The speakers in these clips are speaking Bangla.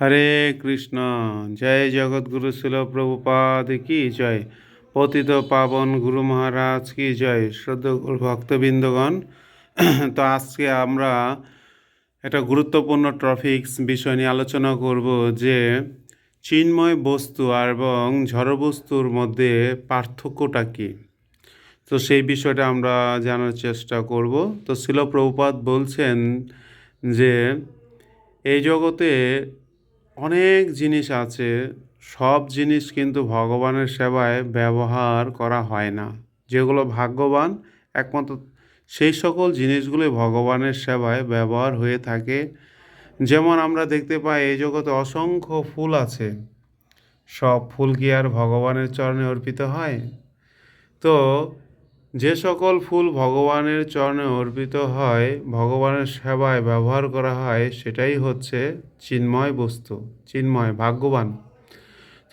হরে কৃষ্ণ। জয় জগৎগুরু শিল প্রভুপাদ কি জয়। পতিত পাবন গুরু মহারাজ কি জয়। শ্রদ্ধ ভক্তবৃন্দগণ, তো আজকে আমরা একটা গুরুত্বপূর্ণ ট্রফিক্স বিষয় নিয়ে আলোচনা করব যে চিন্ময় বস্তু এবং ঝড় বস্তুর মধ্যে পার্থক্যটা কী। তো সেই বিষয়টা আমরা জানার চেষ্টা করব। তো শিল প্রভুপাদ বলছেন যে, এই জগতে অনেক জিনিস আছে, সব জিনিস কিন্তু ভগবানের সেবায় ব্যবহার করা হয় না। যেগুলো ভাগ্যবান, একমাত্র সেই সকল জিনিসগুলি ভগবানের সেবায় ব্যবহার হয়ে থাকে। যেমন আমরা দেখতে পাই, এই জগতে অসংখ্য ফুল আছে। সব ফুল কি আর ভগবানের চরণে অর্পিত হয়? তো যে সকল ফুল ভগবানের চরণে অর্পিত হয়, ভগবানের সেবায় ব্যবহার করা হয়, সেটাই হচ্ছে চিন্ময় বস্তু, চিন্ময়, ভাগ্যবান।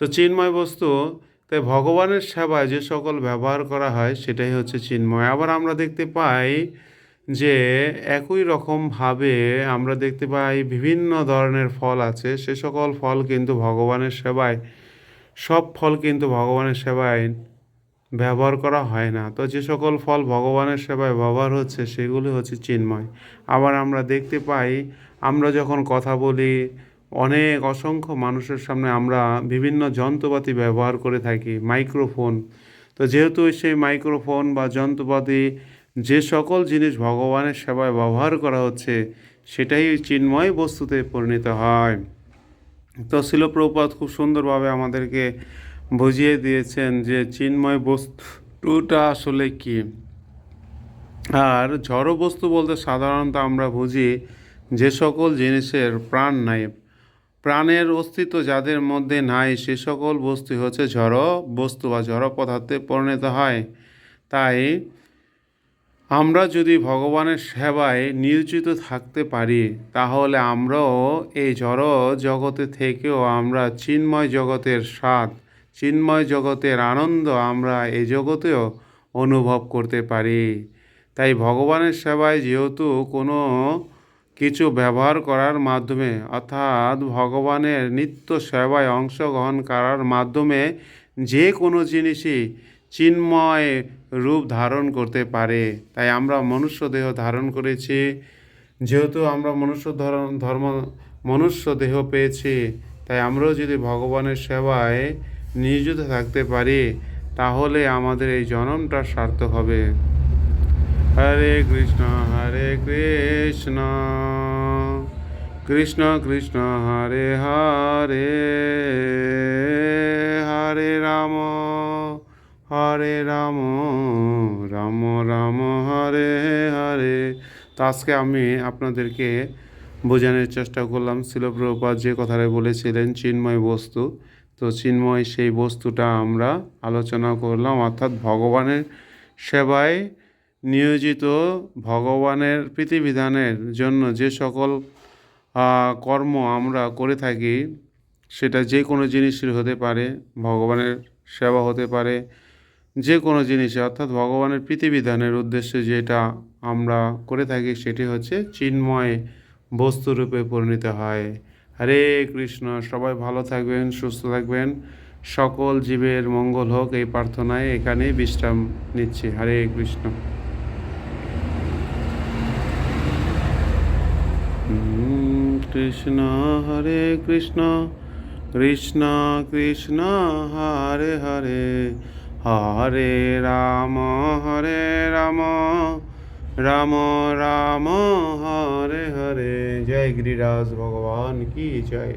তো চিন্ময় বস্তু, তাই ভগবানের সেবায় যে সকল ব্যবহার করা হয়, সেটাই হচ্ছে চিন্ময়। আবার আমরা দেখতে পাই যে একই রকমভাবে আমরা দেখতে পাই বিভিন্ন ধরনের ফল আছে, সে সকল ফল কিন্তু ভগবানের সেবায়, সব ফল কিন্তু ভগবানের সেবায় ব্যবহার করা হয় না। তো যে সকল ফল ভগবানের সেবায় ব্যবহার হচ্ছে, সেগুলি হচ্ছে চিন্ময়। আবার আমরা দেখতে পাই, আমরা যখন কথা বলি, অনেক অসংখ্য মানুষের সামনে আমরা বিভিন্ন যন্ত্রপাতি ব্যবহার করে থাকি, মাইক্রোফোন। তো যেহেতু সেই মাইক্রোফোন বা যন্ত্রপাতি, যে সকল জিনিস ভগবানের সেবায় ব্যবহার করা হচ্ছে, সেটাই চিন্ময় বস্তুতে পরিণত হয়। তো শিলপ্রপাত খুব সুন্দরভাবে আমাদেরকে বুঝিয়ে দিয়েছেন যে চিন্ময় বস্তুটা আসলে কি। আর জড় বস্তু বলতে সাধারণত আমরা বুঝি যে সকল জিনিসের প্রাণ নাই। প্রাণের অস্তিত্ব যাদের মধ্যে নাই, সে সকল বস্তু হচ্ছে জড় বস্তু বা জড় পদার্থে পরিণত হয়। তাই আমরা যদি ভগবানের সেবায় নিয়োজিত থাকতে পারি, তাহলে আমরাও এই জড় জগতে থেকেও আমরা চিন্ময় জগতের স্বাদ চিন্ময় জগতের আনন্দ আমরা এই জগতেও অনুভব করতে পারি। তাই ভগবানের সেবায় যেহেতু কোনো কিছু ব্যবহার করার মাধ্যমে, অর্থাৎ ভগবানের নিত্য সেবায় অংশগ্রহণ করার মাধ্যমে যে কোনো জিনিসই চিন্ময় রূপ ধারণ করতে পারে। তাই আমরা মনুষ্য দেহ ধারণ করেছি। যেহেতু আমরা মনুষ্য ধর্ম, মনুষ্য দেহ পেয়েছি, তাই আমরাও যদি ভগবানের সেবায় নিয়োজিত থাকতে পারি, তাহলে আমাদের এই জনমটা সার্থক হবে। হরে কৃষ্ণ হরে কৃষ্ণ। কৃষ্ণ কৃষ্ণ, হরে হরে। হরে রাম হরে রাম রাম রাম, হরে হরে। তো আজকে আমি আপনাদেরকে বোঝানোর চেষ্টা করলাম শিলপ্রপাত যে কথাটা বলেছিলেন, চিন্ময় বস্তু। তো চিন্ময় সেই বস্তুটা আমরা আলোচনা করলাম, অর্থাৎ ভগবানের সেবায় নিয়োজিত ভগবানের প্রীতিবিধানের জন্য যে সকল কর্ম আমরা করে থাকি, সেটা যে কোনো জিনিসের হতে পারে, ভগবানের সেবা হতে পারে, যে কোনো জিনিসে, অর্থাৎ ভগবানের প্রীতিবিধানের উদ্দেশ্যে যেটা আমরা করে থাকি, সেটি হচ্ছে চিন্ময় বস্তুরূপে পরিণত হয়। হরে কৃষ্ণ, সবাই ভালো থাকবেন, সুস্থ থাকবেন। সকল জীবের মঙ্গল হোক এই প্রার্থনায় এখানে বিশ্রাম নিচ্ছি। হরে কৃষ্ণ। কৃষ্ণ, হরে কৃষ্ণ কৃষ্ণ কৃষ্ণ, হরে হরে হরে রাম হরে রাম। রাম রাম হরে হরে। জয় গিরিরাজ ভগবান কি জয়।